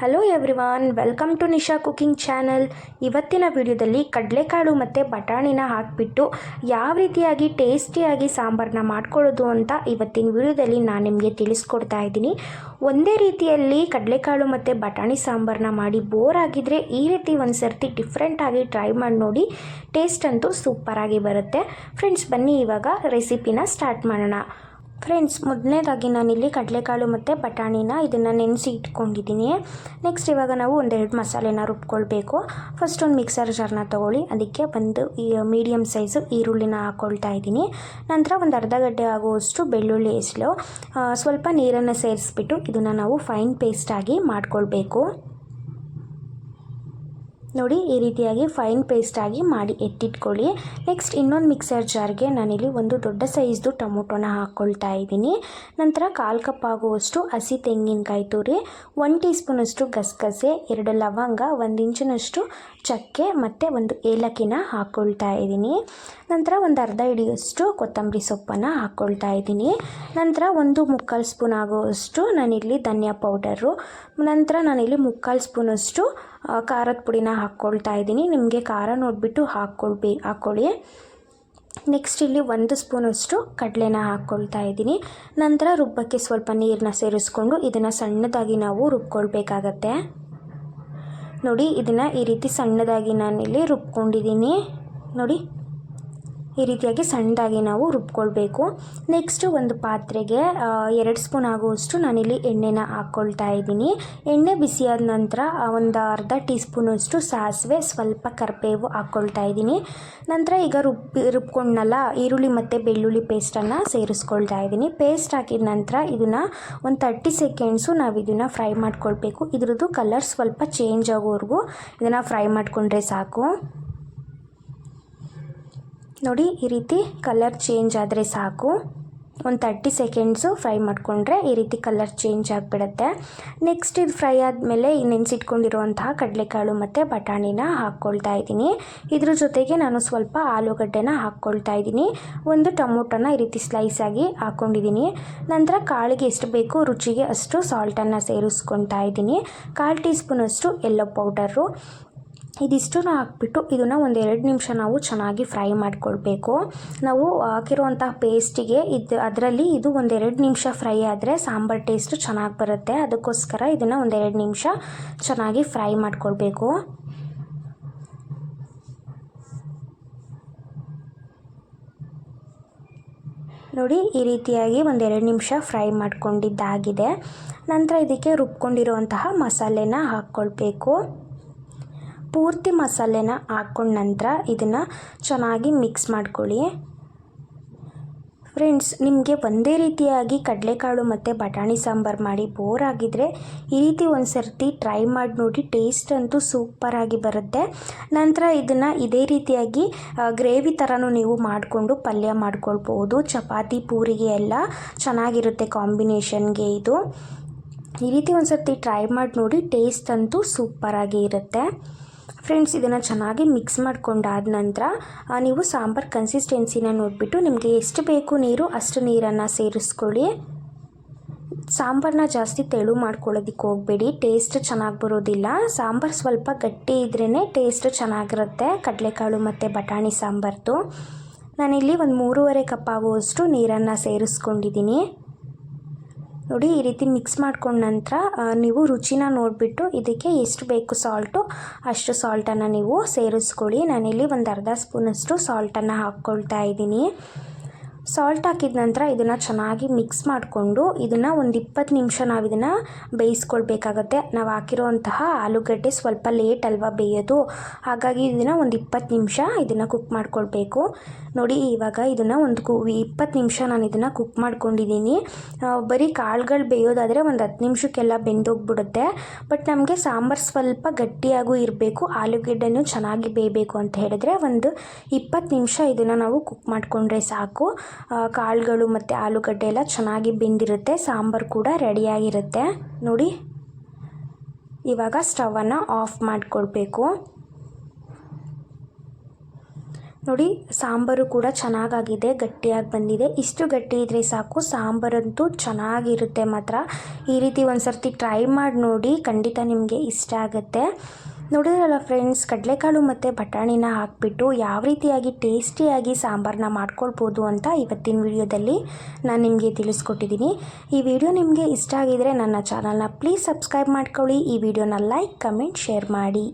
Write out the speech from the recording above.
Hello everyone welcome to Nisha cooking channel ಇವತ್ತಿನ ವಿಡಿಯೋದಲ್ಲಿ ಕಡಲೆಕಾಳು ಮತ್ತು ಬಟಾಣಿನ ಹಾಕಿಬಿಟ್ಟು ಯಾವ ರೀತಿಯಾಗಿ ಟೇಸ್ಟಿಯಾಗಿ ಸಾಂಬಾರನ್ನ ಮಾಡ್ಕೊಳ್ಳೋದು ಅಂತ ಇವತ್ತಿನ ವಿಡಿಯೋದಲ್ಲಿ ನಾನು ನಿಮಗೆ ತಿಳಿಸ್ಕೊಡ್ತಾ ಇದ್ದೀನಿ. ಒಂದೇ ರೀತಿಯಲ್ಲಿ ಕಡಲೆಕಾಳು ಮತ್ತು ಬಟಾಣಿ ಸಾಂಬಾರನ್ನ ಮಾಡಿ ಬೋರ್ ಆಗಿದ್ರೆ ಈ ರೀತಿ ಒಂದು ಸರ್ತಿ ಡಿಫ್ರೆಂಟಾಗಿ ಟ್ರೈ ಮಾಡಿ ನೋಡಿ ಟೇಸ್ಟ್ ಅಂತೂ ಸೂಪರಾಗಿ ಬರುತ್ತೆ. ಫ್ರೆಂಡ್ಸ್ ಬನ್ನಿ ಇವಾಗ ರೆಸಿಪಿನ ಸ್ಟಾರ್ಟ್ ಮಾಡೋಣ. ಫ್ರೆಂಡ್ಸ್ ಮೊದಲನೇದಾಗಿ ನಾನಿಲ್ಲಿ ಕಡಲೆಕಾಳು ಮತ್ತು ಬಟಾಣಿನ ಇದನ್ನು ನೆನೆಸಿ ಇಟ್ಕೊಂಡಿದ್ದೀನಿ ನೆಕ್ಸ್ಟ್ ಇವಾಗ ನಾವು ಒಂದೆರಡು ಮಸಾಲೆನ ರುಬ್ಕೊಳ್ಬೇಕು. ಫಸ್ಟ್ ಒಂದು ಮಿಕ್ಸರ್ ಜಾರ್ನ ತೊಗೊಳ್ಳಿ. ಅದಕ್ಕೆ ಒಂದು ಮೀಡಿಯಮ್ ಸೈಜು ಈರುಳ್ಳಿನ ಹಾಕ್ಕೊಳ್ತಾ ಇದ್ದೀನಿ. ನಂತರ ಒಂದು ಅರ್ಧ ಗಡ್ಡೆ ಆಗುವಷ್ಟು ಬೆಳ್ಳುಳ್ಳಿ ಹೆಸಲು ಸ್ವಲ್ಪ ನೀರನ್ನು ಸೇರಿಸ್ಬಿಟ್ಟು ಇದನ್ನು ನಾವು ಫೈನ್ ಪೇಸ್ಟಾಗಿ ಮಾಡ್ಕೊಳ್ಬೇಕು. ನೋಡಿ ಈ ರೀತಿಯಾಗಿ ಫೈನ್ ಪೇಸ್ಟಾಗಿ ಮಾಡಿ ಎತ್ತಿಟ್ಕೊಳ್ಳಿ. ನೆಕ್ಸ್ಟ್ ಇನ್ನೊಂದು ಮಿಕ್ಸರ್ ಜಾರ್ಗೆ ನಾನಿಲ್ಲಿ ಒಂದು ದೊಡ್ಡ ಸೈಜ್ದು ಟೊಮೊಟೊನ ಹಾಕ್ಕೊಳ್ತಾ ಇದ್ದೀನಿ. ನಂತರ ಕಾಲು ಕಪ್ ಆಗುವಷ್ಟು ಹಸಿ ತೆಂಗಿನಕಾಯಿ ತುರಿ ಒನ್ ಟೀ ಸ್ಪೂನಷ್ಟು ಗಸಗಸೆ, ಎರಡು ಲವಂಗ, ಒಂದು ಇಂಚಿನಷ್ಟು ಚಕ್ಕೆ ಮತ್ತು ಒಂದು ಏಲಕ್ಕಿನ ಹಾಕ್ಕೊಳ್ತಾ ಇದ್ದೀನಿ. ನಂತರ ಒಂದು ಅರ್ಧ ಹಿಡಿಯಷ್ಟು ಕೊತ್ತಂಬರಿ ಸೊಪ್ಪನ್ನು ಹಾಕ್ಕೊಳ್ತಾ ಇದ್ದೀನಿ. ನಂತರ ಒಂದು ಮುಕ್ಕಾಲು ಸ್ಪೂನ್ ಆಗುವಷ್ಟು ನಾನಿಲ್ಲಿ ಧನಿಯಾ ಪೌಡರು ನಂತರ ನಾನಿಲ್ಲಿ ಮುಕ್ಕಾಲು ಸ್ಪೂನಷ್ಟು ಖಾರದ ಪುಡಿನ ಹಾಕ್ಕೊಳ್ತಾ ಇದ್ದೀನಿ. ನಿಮಗೆ ಖಾರ ನೋಡಿಬಿಟ್ಟು ಹಾಕ್ಕೊಳ್ಬಿ, ಹಾಕ್ಕೊಳ್ಳಿ. ನೆಕ್ಸ್ಟ್ ಇಲ್ಲಿ ಒಂದು ಸ್ಪೂನಷ್ಟು ಕಡಲೆನ ಹಾಕ್ಕೊಳ್ತಾ ಇದ್ದೀನಿ. ನಂತರ ರುಬ್ಬಕ್ಕೆ ಸ್ವಲ್ಪ ನೀರನ್ನ ಸೇರಿಸ್ಕೊಂಡು ಇದನ್ನು ಸಣ್ಣದಾಗಿ ನಾವು ರುಬ್ಕೊಳ್ಬೇಕಾಗತ್ತೆ. ನೋಡಿ, ಇದನ್ನು ಈ ರೀತಿ ಸಣ್ಣದಾಗಿ ನಾನಿಲ್ಲಿ ರುಬ್ಕೊಂಡಿದ್ದೀನಿ. ನೋಡಿ. ಈ ರೀತಿಯಾಗಿ ಸಣ್ಣದಾಗಿ ನಾವು ರುಬ್ಕೊಳ್ಬೇಕು. ನೆಕ್ಸ್ಟು ಒಂದು ಪಾತ್ರೆಗೆ ಎರಡು ಸ್ಪೂನ್ ಆಗುವಷ್ಟು ನಾನಿಲ್ಲಿ ಎಣ್ಣೆನ ಹಾಕ್ಕೊಳ್ತಾ ಇದ್ದೀನಿ. ಎಣ್ಣೆ ಬಿಸಿಯಾದ ನಂತರ ಒಂದು ಅರ್ಧ ಟೀ ಸ್ಪೂನಷ್ಟು ಸಾಸಿವೆ, ಸ್ವಲ್ಪ ಕರ್ಬೇವು ಹಾಕ್ಕೊಳ್ತಾ ಇದ್ದೀನಿ. ನಂತರ ಈಗ ರುಬ್ಬಿ, ರುಬ್ಕೊಂಡ್ನಲ್ಲ, ಈರುಳ್ಳಿ ಮತ್ತು ಬೆಳ್ಳುಳ್ಳಿ ಪೇಸ್ಟನ್ನು ಸೇರಿಸ್ಕೊಳ್ತಾ ಇದ್ದೀನಿ. ಪೇಸ್ಟ್ ಹಾಕಿದ ನಂತರ ಇದನ್ನು ಒಂದು ತರ್ಟಿ ಸೆಕೆಂಡ್ಸು ನಾವು ಇದನ್ನು ಫ್ರೈ ಮಾಡ್ಕೊಳ್ಬೇಕು. ಇದ್ರದ್ದು ಕಲರ್ ಸ್ವಲ್ಪ ಚೇಂಜ್ ಆಗೋವರೆಗೂ ಇದನ್ನು ಫ್ರೈ ಮಾಡಿಕೊಂಡ್ರೆ ಸಾಕು. ನೋಡಿ, ಈ ರೀತಿ ಕಲರ್ ಚೇಂಜ್ ಆದರೆ ಸಾಕು. ಒಂದು ತರ್ಟಿ ಸೆಕೆಂಡ್ಸು ಫ್ರೈ ಮಾಡಿಕೊಂಡ್ರೆ ಈ ರೀತಿ ಕಲರ್ ಚೇಂಜ್ ಆಗಿಬಿಡುತ್ತೆ. ನೆಕ್ಸ್ಟ್ ಇದು ಫ್ರೈ ಆದಮೇಲೆ ನೆನೆಸಿಟ್ಕೊಂಡಿರುವಂತಹ ಕಡಲೆಕಾಳು ಮತ್ತು ಬಟಾಣಿನ ಹಾಕ್ಕೊಳ್ತಾ ಇದ್ದೀನಿ. ಇದ್ರ ಜೊತೆಗೆ ನಾನು ಸ್ವಲ್ಪ ಆಲೂಗಡ್ಡೆನ ಹಾಕ್ಕೊಳ್ತಾ ಇದ್ದೀನಿ. ಒಂದು ಟೊಮೊಟೊನ ಈ ರೀತಿ ಸ್ಲೈಸಾಗಿ ಹಾಕ್ಕೊಂಡಿದ್ದೀನಿ ನಂತರ ಕಾಳಿಗೆ ಎಷ್ಟು ಬೇಕು ರುಚಿಗೆ ಅಷ್ಟು ಸಾಲ್ಟನ್ನು ಸೇರಿಸ್ಕೊತಾ ಇದ್ದೀನಿ. ಕಾಲು ಟೀ ಸ್ಪೂನಷ್ಟು ಎಲ್ಲೋ ಪೌಡರು ಇದಿಷ್ಟು ಹಾಕ್ಬಿಟ್ಟು ಇದನ್ನು ಒಂದು ಎರಡು ನಿಮಿಷ ನಾವು ಚೆನ್ನಾಗಿ ಫ್ರೈ ಮಾಡಿಕೊಳ್ಬೇಕು. ನಾವು ಹಾಕಿರುವಂತಹ ಪೇಸ್ಟಿಗೆ ಇದು ಅದರಲ್ಲಿ ಇದು ಒಂದೆರಡು ನಿಮಿಷ ಫ್ರೈ ಆದರೆ ಸಾಂಬಾರು ಟೇಸ್ಟು ಚೆನ್ನಾಗಿ ಬರುತ್ತೆ. ಅದಕ್ಕೋಸ್ಕರ ಇದನ್ನು ಒಂದೆರಡು ನಿಮಿಷ ಚೆನ್ನಾಗಿ ಫ್ರೈ ಮಾಡಿಕೊಳ್ಬೇಕು. ನೋಡಿ, ಈ ರೀತಿಯಾಗಿ ಒಂದೆರಡು ನಿಮಿಷ ಫ್ರೈ ಮಾಡ್ಕೊಂಡಿದ್ದಾಗಿದೆ. ನಂತರ ಇದಕ್ಕೆ ರುಬ್ಕೊಂಡಿರುವಂತಹ ಮಸಾಲೆನ ಹಾಕ್ಕೊಳ್ಬೇಕು. ಪೂರ್ತಿ ಮಸಾಲೆನ ಹಾಕ್ಕೊಂಡ ನಂತರ ಇದನ್ನು ಚೆನ್ನಾಗಿ ಮಿಕ್ಸ್ ಮಾಡ್ಕೊಳ್ಳಿ. ಫ್ರೆಂಡ್ಸ್ ನಿಮಗೆ ಒಂದೇ ರೀತಿಯಾಗಿ ಕಡಲೆಕಾಳು ಮತ್ತು ಬಟಾಣಿ ಸಾಂಬಾರು ಮಾಡಿ ಬೋರ್ ಆಗಿದ್ರೆ ಈ ರೀತಿ ಒಂದು ಸರ್ತಿ ಟ್ರೈ ಮಾಡಿ ನೋಡಿ ಟೇಸ್ಟ್ ಅಂತೂ ಸೂಪರಾಗಿ ಬರುತ್ತೆ. ನಂತರ ಇದನ್ನು ಇದೇ ರೀತಿಯಾಗಿ ಗ್ರೇವಿ ಥರನೂ ನೀವು ಮಾಡಿಕೊಂಡು ಪಲ್ಯ ಮಾಡ್ಕೊಳ್ಬೋದು. ಚಪಾತಿ, ಪೂರಿಗೆ ಎಲ್ಲ ಚೆನ್ನಾಗಿರುತ್ತೆ ಕಾಂಬಿನೇಷನ್ಗೆ ಇದು. ಈ ರೀತಿ ಒಂದು ಸರ್ತಿ ಟ್ರೈ ಮಾಡಿ ನೋಡಿ ಟೇಸ್ಟ್ ಅಂತೂ ಸೂಪರಾಗಿ ಇರುತ್ತೆ. ಫ್ರೆಂಡ್ಸ್, ಇದನ್ನು ಚೆನ್ನಾಗಿ ಮಿಕ್ಸ್ ಮಾಡ್ಕೊಂಡಾದ ನಂತರ ನೀವು ಸಾಂಬಾರು ಕನ್ಸಿಸ್ಟೆನ್ಸಿನ ನೋಡಿಬಿಟ್ಟು ನಿಮಗೆ ಎಷ್ಟು ಬೇಕು ನೀರು, ಅಷ್ಟು ನೀರನ್ನು ಸೇರಿಸ್ಕೊಳ್ಳಿ. ಸಾಂಬಾರನ್ನ ಜಾಸ್ತಿ ತೆಳು ಮಾಡ್ಕೊಳ್ಳೋದಕ್ಕೆ ಹೋಗಬೇಡಿ ಟೇಸ್ಟ್ ಚೆನ್ನಾಗಿ ಬರೋದಿಲ್ಲ. ಸಾಂಬಾರು ಸ್ವಲ್ಪ ಗಟ್ಟಿ ಇದ್ರೇ ಟೇಸ್ಟ್ ಚೆನ್ನಾಗಿರುತ್ತೆ, ಕಡಲೆಕಾಳು ಮತ್ತು ಬಟಾಣಿ ಸಾಂಬಾರ್ದು. ನಾನಿಲ್ಲಿ ಒಂದು ಮೂರುವರೆ ಕಪ್ ಆಗುವಷ್ಟು ನೀರನ್ನು ಸೇರಿಸ್ಕೊಂಡಿದ್ದೀನಿ. ನೋಡಿ ಈ ರೀತಿ ಮಿಕ್ಸ್ ಮಾಡ್ಕೊಂಡ ನಂತರ ನೀವು ರುಚಿನ ನೋಡಿಬಿಟ್ಟು ಇದಕ್ಕೆ ಎಷ್ಟು ಬೇಕು ಸಾಲ್ಟು ಅಷ್ಟು ಸಾಲ್ಟನ್ನು ನೀವು ಸೇರಿಸ್ಕೊಳ್ಳಿ. ನಾನಿಲ್ಲಿ ಒಂದು ಅರ್ಧ ಸ್ಪೂನಷ್ಟು ಸಾಲ್ಟನ್ನು ಹಾಕ್ಕೊಳ್ತಾ ಇದ್ದೀನಿ. ಸಾಲ್ಟ್ ಹಾಕಿದ ನಂತರ ಇದನ್ನು ಚೆನ್ನಾಗಿ ಮಿಕ್ಸ್ ಮಾಡಿಕೊಂಡು ಇದನ್ನು ಒಂದು ಇಪ್ಪತ್ತು ನಿಮಿಷ ನಾವು ಇದನ್ನು ಬೇಯಿಸ್ಕೊಳ್ಬೇಕಾಗತ್ತೆ. ನಾವು ಹಾಕಿರುವಂತಹ ಆಲೂಗಡ್ಡೆ ಸ್ವಲ್ಪ ಲೇಟ್ ಅಲ್ವಾ ಬೇಯೋದು. ಹಾಗಾಗಿ ಇದನ್ನು ಒಂದು ಇಪ್ಪತ್ತು ನಿಮಿಷ ಇದನ್ನು ಕುಕ್ ಮಾಡ್ಕೊಳ್ಬೇಕು. ನೋಡಿ ಇವಾಗ ಇದನ್ನು ಒಂದು ಕು ಇಪ್ಪತ್ತು ನಿಮಿಷ ನಾನು ಇದನ್ನು ಕುಕ್ ಮಾಡ್ಕೊಂಡಿದ್ದೀನಿ ಬರೀ ಕಾಳುಗಳು ಬೇಯೋದಾದರೆ ಒಂದು ಹತ್ತು ನಿಮಿಷಕ್ಕೆಲ್ಲ ಬೆಂದೋಗ್ಬಿಡುತ್ತೆ. ಬಟ್ ನಮಗೆ ಸಾಂಬಾರು ಸ್ವಲ್ಪ ಗಟ್ಟಿಯಾಗೂ ಇರಬೇಕು, ಆಲೂಗಡ್ಡೆನೂ ಚೆನ್ನಾಗಿ ಬೇಯಬೇಕು ಅಂತ ಹೇಳಿದ್ರೆ ಒಂದು ಇಪ್ಪತ್ತು ನಿಮಿಷ ಇದನ್ನು ನಾವು ಕುಕ್ ಮಾಡಿಕೊಂಡ್ರೆ ಸಾಕು. ಕಾಳುಗಳು ಮತ್ತು ಆಲೂಗಡ್ಡೆ ಎಲ್ಲ ಚೆನ್ನಾಗಿ ಬೆಂದಿರುತ್ತೆ, ಸಾಂಬಾರು ಕೂಡ ರೆಡಿಯಾಗಿರುತ್ತೆ. ನೋಡಿ, ಇವಾಗ ಸ್ಟವನ್ನು ಆಫ್ ಮಾಡಿಕೊಳ್ಬೇಕು. ನೋಡಿ, ಸಾಂಬಾರು ಕೂಡ ಚೆನ್ನಾಗಾಗಿದೆ, ಗಟ್ಟಿಯಾಗಿ ಬಂದಿದೆ. ಇಷ್ಟು ಗಟ್ಟಿ ಇದ್ದರೆ ಸಾಕು, ಸಾಂಬಾರಂತೂ ಚೆನ್ನಾಗಿರುತ್ತೆ ಮಾತ್ರ. ಈ ರೀತಿ ಒಂದು ಸರ್ತಿ ಟ್ರೈ ಮಾಡಿ ನೋಡಿ, ಖಂಡಿತ ನಿಮಗೆ ಇಷ್ಟ ಆಗುತ್ತೆ. ನೋಡಿದ್ರಲ್ಲ ಫ್ರೆಂಡ್ಸ್ ಕಡಲೆಕಾಳು ಮತ್ತು ಬಟಾಣಿನ ಹಾಕ್ಬಿಟ್ಟು ಯಾವ ರೀತಿಯಾಗಿ ಟೇಸ್ಟಿಯಾಗಿ ಸಾಂಬಾರನ್ನ ಮಾಡ್ಕೊಳ್ಬೋದು ಅಂತ ಇವತ್ತಿನ ವಿಡಿಯೋದಲ್ಲಿ ನಾನು ನಿಮಗೆ ತಿಳಿಸ್ಕೊಟ್ಟಿದ್ದೀನಿ ಈ ವಿಡಿಯೋ ನಿಮಗೆ ಇಷ್ಟ ಆಗಿದರೆ ನನ್ನ ಚಾನಲ್ನ ಪ್ಲೀಸ್ ಸಬ್ಸ್ಕ್ರೈಬ್ ಮಾಡ್ಕೊಳ್ಳಿ. ಈ ವಿಡಿಯೋನ ಲೈಕ್ ಕಮೆಂಟ್ ಶೇರ್ ಮಾಡಿ.